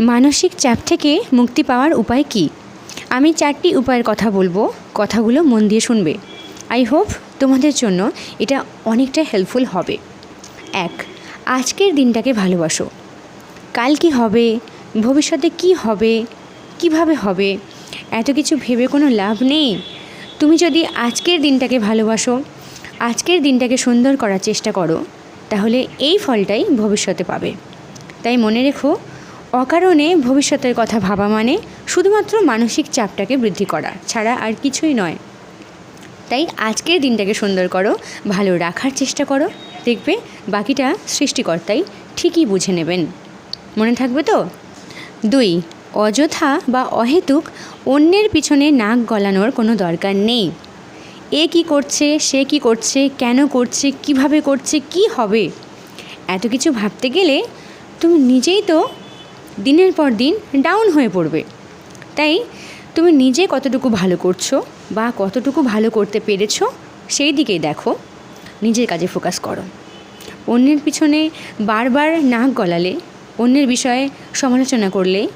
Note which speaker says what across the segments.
Speaker 1: মানসিক চাপ থেকে মুক্তি পাওয়ার উপায় কি? আমি চারটি উপায়ের কথা বলব, কথাগুলো মন দিয়ে শুনবে। আই হোপ তোমাদের জন্য এটা অনেকটা হেল্পফুল হবে। এক, আজকের দিনটাকে ভালোবাসো। কাল কি হবে? ভবিষ্যতে কি হবে? কীভাবে হবে? এত কিছু ভেবে কোনো লাভ নেই। তুমি যদি আজকের দিনটাকে ভালোবাসো, আজকের দিনটাকে সুন্দর করার চেষ্টা করো, তাহলে এই ফলটাই ভবিষ্যতে পাবে। তাই মনে রেখো অকারণে ভবিষ্যতের কথা ভাবা মানে শুধুমাত্র মানসিক চাপটাকে বৃদ্ধি করা ছাড়া আর কিছুই নয়। তাই আজকের দিনটাকে সুন্দর করো, ভালো রাখার চেষ্টা করো। দেখবে বাকিটা সৃষ্টিকর্তাই ঠিকই বুঝে নেবেন। মনে থাকবে তো? দুই, অযথা বা অহেতুক অন্যের পিছনে নাক গলানোর কোনো দরকার নেই। এ কি করছে, সে কি করছে, কেন করছে, কীভাবে করছে, কি হবে? এত কিছু ভাবতে গেলে তুমি নিজেই তো দিনের পর দিন ডাউন হয়ে পড়বে। তাই তুমি নিজে কতটুকু ভালো করছ বা কতটুকু ভালো করতে পেরেছ সেই দিকেই দেখো। নিজের কাজে ফোকাস করো। অন্যের পিছনে বারবার নাক গলালে, অন্যের বিষয়ে সমালোচনা করলে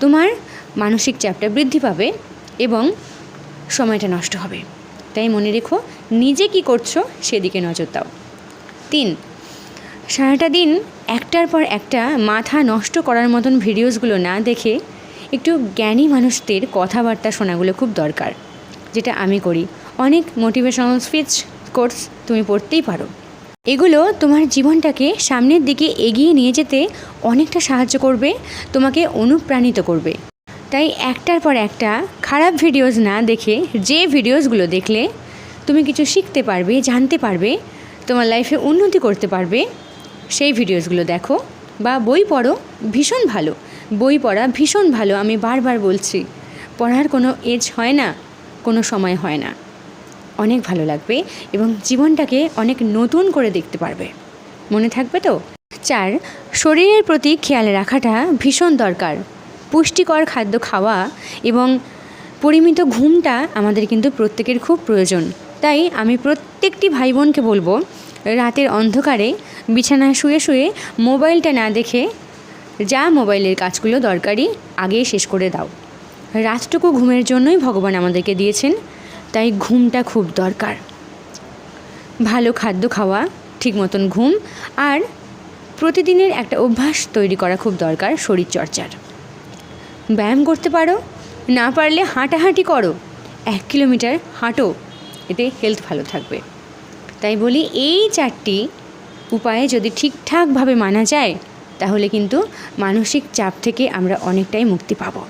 Speaker 1: তোমার মানসিক চাপটা বৃদ্ধি পাবে এবং সময়টা নষ্ট হবে। তাই মনে রেখো, নিজে কি করছ সেদিকে নজর দাও। তিন, সারাটা দিন একটার পর একটা মাথা নষ্ট করার মতন ভিডিওসগুলো না দেখে একটু জ্ঞানী মানুষদের কথাবার্তা শোনাগুলো খুব দরকার, যেটা আমি করি। অনেক মোটিভেশনাল স্পিচ কোর্স তুমি পড়তেই পারো। এগুলো তোমার জীবনটাকে সামনের দিকে এগিয়ে নিয়ে যেতে অনেকটা সাহায্য করবে, তোমাকে অনুপ্রাণিত করবে। তাই একটার পর একটা খারাপ ভিডিওস না দেখে যে ভিডিওসগুলো দেখলে তুমি কিছু শিখতে পারবে, জানতে পারবে, তোমার লাইফে উন্নতি করতে পারবে সেই ভিডিওসগুলো দেখো বা বই পড়ো, ভীষণ ভালো। বই পড়া ভীষণ ভালো, আমি বারবার বলছি। পড়ার কোনো এজ হয় না, কোনো সময় হয় না। অনেক ভালো লাগবে এবং জীবনটাকে অনেক নতুন করে দেখতে পারবে। মনে থাকবে তো? চার, শরীরের প্রতি খেয়াল রাখাটা ভীষণ দরকার। পুষ্টিকর খাদ্য খাওয়া এবং পরিমিত ঘুমটা আমাদের কিন্তু প্রত্যেকের খুব প্রয়োজন। তাই আমি প্রত্যেকটি ভাই বোনকে বলব, রাতের অন্ধকারে বিছানায় শুয়ে শুয়ে মোবাইলটা না দেখে যা মোবাইলের কাজগুলো দরকারি, আগেই শেষ করে দাও। রাতটুকু ঘুমের জন্যই ভগবান আমাদেরকে দিয়েছেন, তাই ঘুমটা খুব দরকার। ভালো খাদ্য খাওয়া, ঠিক মতন ঘুম, আর প্রতিদিনের একটা অভ্যাস তৈরি করা খুব দরকার শরীরচর্চার। ব্যায়াম করতে পারো, না পারলে হাঁটাহাঁটি করো, এক কিলোমিটার হাঁটো, এতে হেলথ ভালো থাকবে। তাই বলি এই চারটি উপায়ে যদি ঠিকঠাকভাবে মানা যায় তাহলে কিন্তু মানসিক চাপ থেকে আমরা অনেকটাই মুক্তি পাবো।